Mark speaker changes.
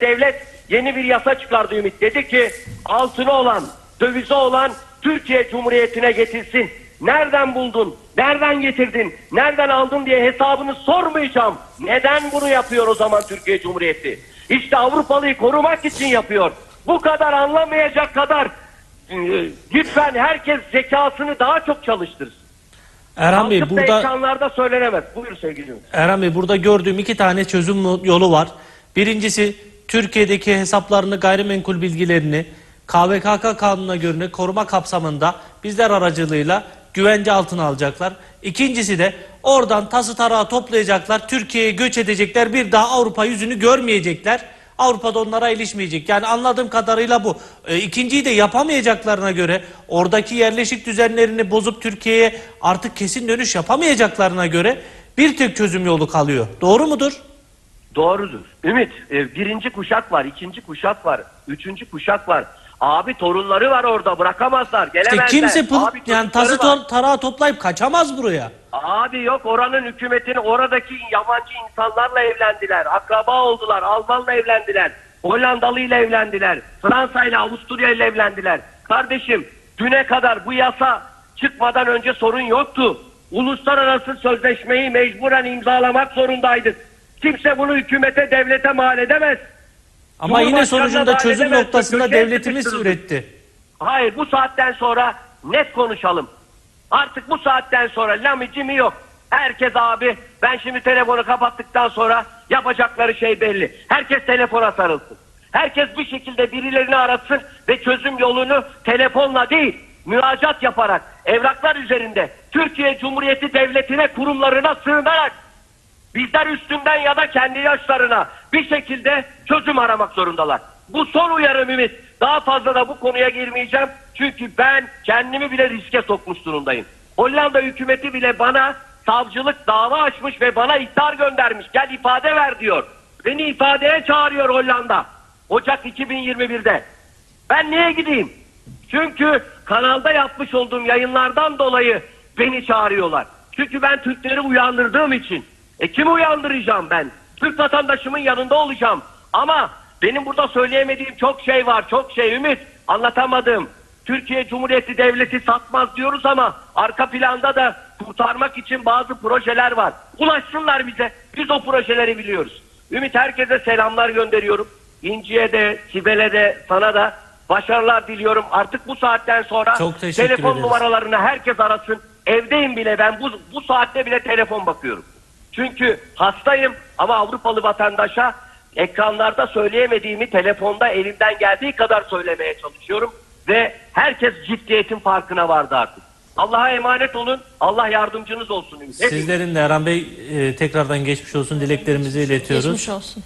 Speaker 1: Devlet yeni bir yasa çıkardı Ümit. Dedi ki altını olan, dövize olan Türkiye Cumhuriyeti'ne getirsin. Nereden buldun? Nereden getirdin? Nereden aldın diye hesabını sormayacağım. Neden bunu yapıyor o zaman Türkiye Cumhuriyeti? İşte Avrupalıyı korumak için yapıyor. Bu kadar anlamayacak kadar e, lütfen herkes zekasını daha çok çalıştırsın.
Speaker 2: Erhan Bey burada
Speaker 1: ekranlarda söylenemez. Buyur sevgili Ümit.
Speaker 2: Erhan Bey burada gördüğüm iki tane çözüm yolu var. Birincisi Türkiye'deki hesaplarını gayrimenkul bilgilerini KVKK kanununa göre koruma kapsamında bizler aracılığıyla güvence altına alacaklar. İkincisi de oradan tası tarağı toplayacaklar, Türkiye'ye göç edecekler, bir daha Avrupa yüzünü görmeyecekler. Avrupa'da onlara ilişmeyecek. Yani anladığım kadarıyla bu. E, ikinciyi de yapamayacaklarına göre oradaki yerleşik düzenlerini bozup Türkiye'ye artık kesin dönüş yapamayacaklarına göre bir tek çözüm yolu kalıyor. Doğru mudur?
Speaker 1: Doğrudur. Ümit, e, birinci kuşak var, ikinci kuşak var, üçüncü kuşak var. Abi torunları var orada bırakamazlar,
Speaker 2: İşte
Speaker 1: gelemezler.
Speaker 2: kimse pıl,
Speaker 1: Abi
Speaker 2: yani tası to- tarağı toplayıp kaçamaz buraya.
Speaker 1: Abi yok oranın hükümetini oradaki yabancı insanlarla evlendiler. Akraba oldular. Almanla evlendiler. Hollandalı ile evlendiler. Fransa ile Avusturya ile evlendiler. Kardeşim düne kadar bu yasa çıkmadan önce sorun yoktu. Uluslararası sözleşmeyi mecburen imzalamak zorundaydık. Kimse bunu hükümete, devlete mal edemez.
Speaker 2: Ama yine sonucunda
Speaker 1: da
Speaker 2: çözüm
Speaker 1: edemezsin,
Speaker 2: noktasında
Speaker 1: köşeye
Speaker 2: devletimiz
Speaker 1: sıkıştırıldı.
Speaker 2: üretti.
Speaker 1: Hayır bu saatten sonra net konuşalım. Artık bu saatten sonra lamicimi yok. Herkes abi ben şimdi telefonu kapattıktan sonra yapacakları şey belli. Herkes telefona sarılsın. Herkes bir şekilde birilerini aratsın ve çözüm yolunu telefonla değil müracaat yaparak evraklar üzerinde Türkiye Cumhuriyeti Devleti'ne kurumlarına sığınarak Bizler üstünden ya da kendi yaşlarına bir şekilde çözüm aramak zorundalar. Bu son uyarım Ümit. Daha fazla da bu konuya girmeyeceğim. Çünkü ben kendimi bile riske sokmuş durumdayım. Hollanda hükümeti bile bana savcılık dava açmış ve bana ihtar göndermiş. Gel ifade ver diyor. Beni ifadeye çağırıyor Hollanda. Ocak 2021'de. Ben niye gideyim? Çünkü kanalda yapmış olduğum yayınlardan dolayı beni çağırıyorlar. Çünkü ben Türkleri uyandırdığım için. E kimi uyandıracağım ben? Türk vatandaşımın yanında olacağım. Ama benim burada söyleyemediğim çok şey var. Çok şey Ümit. Anlatamadım. Türkiye Cumhuriyeti Devleti satmaz diyoruz ama arka planda da kurtarmak için bazı projeler var. Ulaşsınlar bize. Biz o projeleri biliyoruz. Ümit herkese selamlar gönderiyorum. İnci'ye de, Sibel'e de, sana da başarılar diliyorum. Artık bu saatten sonra
Speaker 2: Çok
Speaker 1: telefon
Speaker 2: ederiz.
Speaker 1: numaralarını herkes arasın. Evdeyim bile ben bu, bu saatte bile telefon bakıyorum. Çünkü hastayım ama Avrupalı vatandaşa ekranlarda söyleyemediğimi telefonda elimden geldiği kadar söylemeye çalışıyorum. Ve herkes ciddiyetin farkına vardı artık. Allah'a emanet olun. Allah yardımcınız olsun. Hepiniz.
Speaker 2: Sizlerin de Erhan Bey e, tekrardan geçmiş olsun dileklerimizi iletiyoruz.
Speaker 3: Geçmiş olsun.